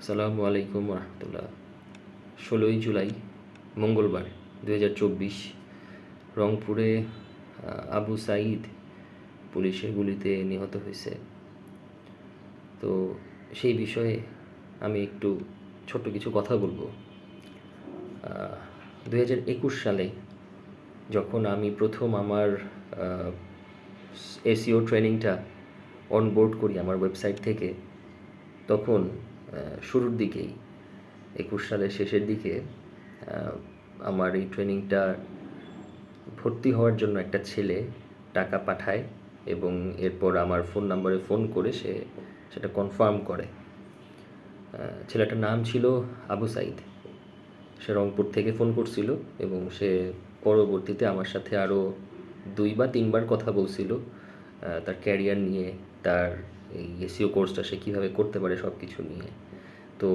আসসালামু আলাইকুম রহমতুল্লাহ। ষোলোই জুলাই, মঙ্গলবার দু হাজার চব্বিশ, রংপুরে আবু সাঈদ পুলিশের গুলিতে নিহত হয়েছে। তো সেই বিষয়ে আমি একটু ছোট্ট কিছু কথা বলব। দু হাজার একুশ সালে যখন আমি প্রথম আমার এসিও ট্রেনিংটা অনবোর্ড করি আমার ওয়েবসাইট থেকে, তখন শুরুর দিকেই, একুশ সালের শেষের দিকে আমার এই ট্রেনিংটা ভর্তি হওয়ার জন্য একটা ছেলে টাকা পাঠায় এবং এরপর আমার ফোন নাম্বারে ফোন করে সে সেটা কনফার্ম করে। ছেলেটার নাম ছিল আবু সাইদ। সে রংপুর থেকে ফোন করছিল এবং সে পরবর্তীতে আমার সাথে আরও দুই বা তিনবার কথা বলছিল। তার ক্যারিয়ার নিয়ে, তার এই এসিও কোর্সটা সে কীভাবে করতে পারে সব কিছু নিয়ে। তো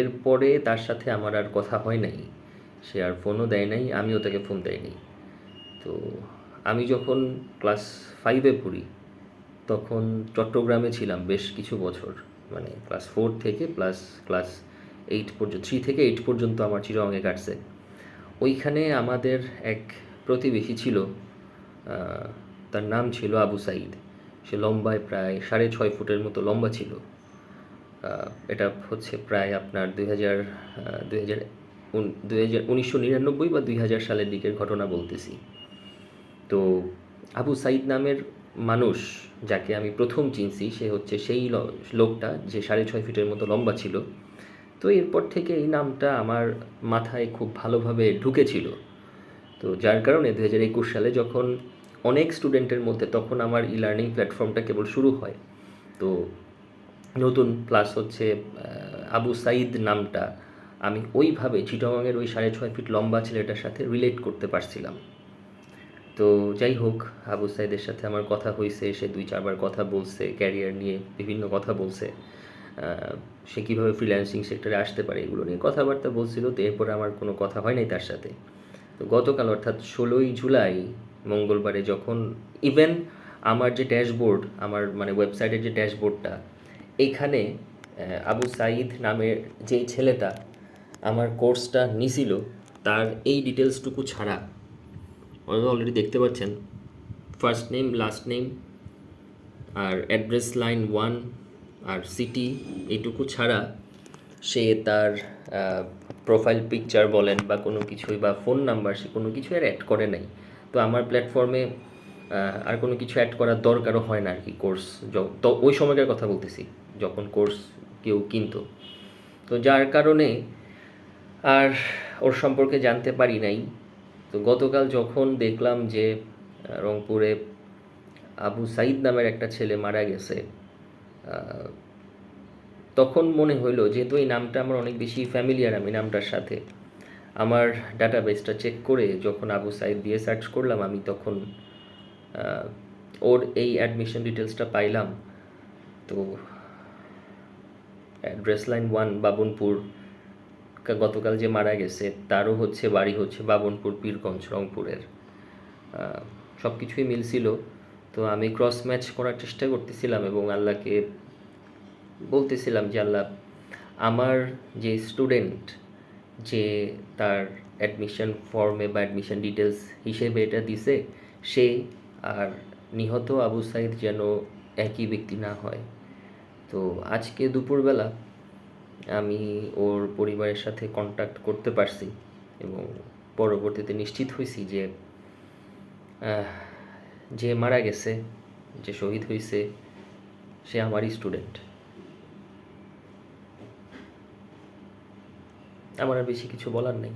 এরপরে তার সাথে আমার আর কথা হয় নাই। সে আর ফোনও দেয় নাই, আমিও তাকে ফোন দেয়নি তো আমি যখন ক্লাস ফাইভে পড়ি, তখন চট্টগ্রামে ছিলাম বেশ কিছু বছর। মানে ক্লাস ফোর থেকে প্লাস ক্লাস এইট পর্যন্ত থ্রি থেকে এইট পর্যন্ত আমার চিরঙ্গে কাটছে। ওইখানে আমাদের এক প্রতিবেশী ছিল তার নাম ছিল আবু সাইদ। সে লম্বায় প্রায় সাড়ে ছয় ফুটের মতো লম্বা ছিল। এটা হচ্ছে প্রায় আপনার দুই হাজার দুই হাজার দুই হাজার উনিশশো নিরানব্বই বা দুই হাজার সালের দিকের ঘটনা বলতেছি। তো আবু সাইদ নামের মানুষ যাকে আমি প্রথম চিনছি, সে হচ্ছে সেই লোকটা যে সাড়ে ছয় ফিটের মতো লম্বা ছিল। তো এরপর থেকে এই নামটা আমার মাথায় খুব ভালোভাবে ঢুকেছিল। তো যার কারণে দু হাজার একুশ সালে যখন অনেক স্টুডেন্টের মধ্যে তখন আমার ই লার্নিং প্ল্যাটফর্মটা কেবল শুরু হয়। তো নতুন প্লাস হচ্ছে আবু সাইদ নামটা। আমি ওইভাবে চিটাগাংয়ের ওই সাড়ে ছয় ফিট লম্বা ছেলেটার সাথে রিলেট করতে পারছিলাম। তো যাই হোক, আবু সাইদের সাথে আমার কথা হয়েছে সে দুই চারবার কথা বলছে ক্যারিয়ার নিয়ে বিভিন্ন কথা বলছে। সে কীভাবে ফ্রিল্যান্সিং সেক্টরে আসতে পারে এগুলো নিয়ে কথাবার্তা বলছিল, তো এরপরে আমার কোনো কথা হয় নাই তার সাথে। তো গতকাল অর্থাৎ ষোলোই জুলাই মঙ্গলবারে যখন ইভেন আমার যে ড্যাশবোর্ড আমার মানে ওয়েবসাইটের যে ড্যাশবোর্ডটা এইখানে আবু সাইদ নামের যেই ছেলেটা আমার কোর্সটা নিছিল, তার এই ডিটেলসটুকু ছাড়া অলরেডি দেখতে পাচ্ছেন। ফার্স্ট নেম লাস্ট নেম আর অ্যাড্রেস লাইন ওয়ান আর সিটি এইটুকু ছাড়া সে তার প্রোফাইল পিকচার বলেন বা কোনো কিছুই বা ফোন নাম্বার সে কোনো কিছু আর অ্যাড করে নাই। তো আমার প্ল্যাটফর্মে আর কোনো কিছু অ্যাড করার দরকারও হয় না আর কি কোর্স তো ওই সময়কার কথা বলতেছি, যখন কোর্স কেউ কিনতো। তো যার কারণে আর ওর সম্পর্কে জানতে পারি নাই। তো গতকাল যখন দেখলাম যে রংপুরে আবু সাইদ নামের একটা ছেলে মারা গেছে তখন মনে হইল যেহেতু এই নামটা আমার অনেক বেশি ফ্যামিলিয়ার আমি নামটার সাথে। আমার ডাটাবেসটা চেক করে যখন আবু সাইদ দিয়ে সার্চ করলাম, আমি তখন ওর এই অ্যাডমিশন ডিটেলসটা পাইলাম। তো অ্যাড্রেস লাইন ওয়ান বাবনপুর গতকাল যে মারা গেছে, তারও হচ্ছে বাড়ি হচ্ছে বাবনপুর, পীরগঞ্জ, রংপুরের। সব কিছুই মিলছিল। তো আমি ক্রস ম্যাচ করার চেষ্টা করতেছিলাম এবং আল্লাহকে বলতেছিলাম যে, আল্লাহ, আমার যে স্টুডেন্ট যে তার অ্যাডমিশন ফর্মে বা অ্যাডমিশন ডিটেলস হিসেবে এটা দিছে, সে আর নিহত আবু সাইদ যেন একই ব্যক্তি না হয়। তো আজকে দুপুরবেলা আমি ওর পরিবারের সাথে কন্ট্যাক্ট করতে পারছি এবং পরবর্তীতে নিশ্চিত হয়েছি যে যে মারা গেছে, যে শহীদ হয়েছে সে আমারই স্টুডেন্ট আমার আর বেশি কিছু বলার নেই।